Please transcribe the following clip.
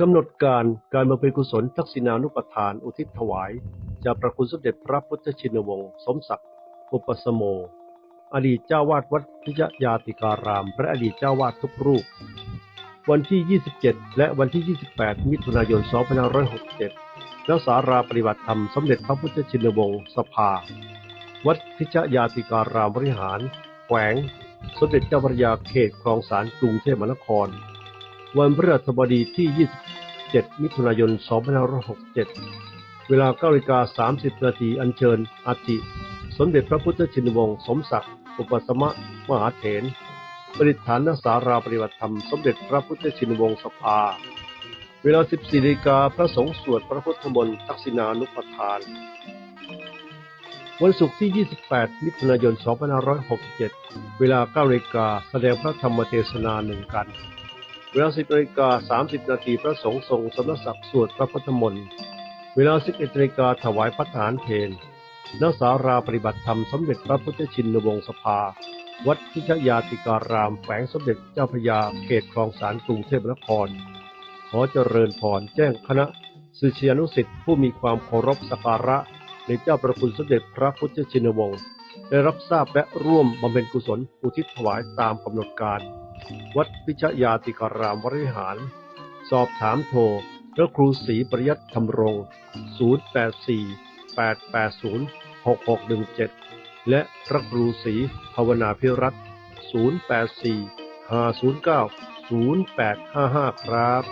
กำหนดการการบำเพ็ญกุศลทักษิณานุปทานอุทิศถวาย จากพระคุณสมเด็จพระพุทธชินวงศ์สมศักดิ์อุปสโม อดีตเจ้าวาดวัดพิยยาติการาม และอดีตเจ้าวาดทุกรูป วันที่ 27 และวันที่ 28 มิถุนายน 2567ณศาลาปฏิบัติธรรมสมเด็จพระพุทธชินวงศ์สภา วัดพิชยาติการามบริหาร แขวง สมเด็จเจ้าพระยาเขตคลองสารกรุงเทพมหานคร วันพฤหัสบดีที่ 27 มิถุนายน 2567 เวลา9นาฬิกา30 นาทีอัญเชิญอาทิสมเด็จพระพุทธชินวงศ์สมศักดิ์อุปสมะมหาเถรประดิษฐานณสาราปฏิบัติธรรม สมเด็จพระพุทธชินวงศ์สภา เวลา 14นาฬิกาพระสงฆ์สวดพระพุทธมนต์ทักษิณานุปทาน วันศุกร์ที่ 28 มิถุนายน 2567 เวลา9นาฬิกาแสดงพระธรรมเทศนาหนึ่งกัน เวลา10นาฬิกา30 นาทีพระสงฆ์ทรงสมณศักดิ์สวดพระพุทธมนต์เวลา11นาฬิกาถวายพัฒหารเพลณสาราปฏิบัติธรรมสมเด็จพระพุทธชินวงศ์สภา วัดพิชยาติการามแฝงสมเด็จเจ้าพยาเขตคลองสารกรุงเทพมหานคร ขอเจริญพรแจ้งคณะศิษยานุศิษย์ผู้มีความเคารพสักการะในเจ้าประคุณสมเด็จพระพุทธชินวงศ์ได้รับทราบและร่วมบำเพ็ญกุศลอุทิศถวายตามกำหนดการ วัดพิชยาติการามวริหาร สอบถามโทรพระครูศรีปริยัติธรรมรงค์084 880 6617 และพระครูศรีภาวนาพิรัต084 509 0855 ครับ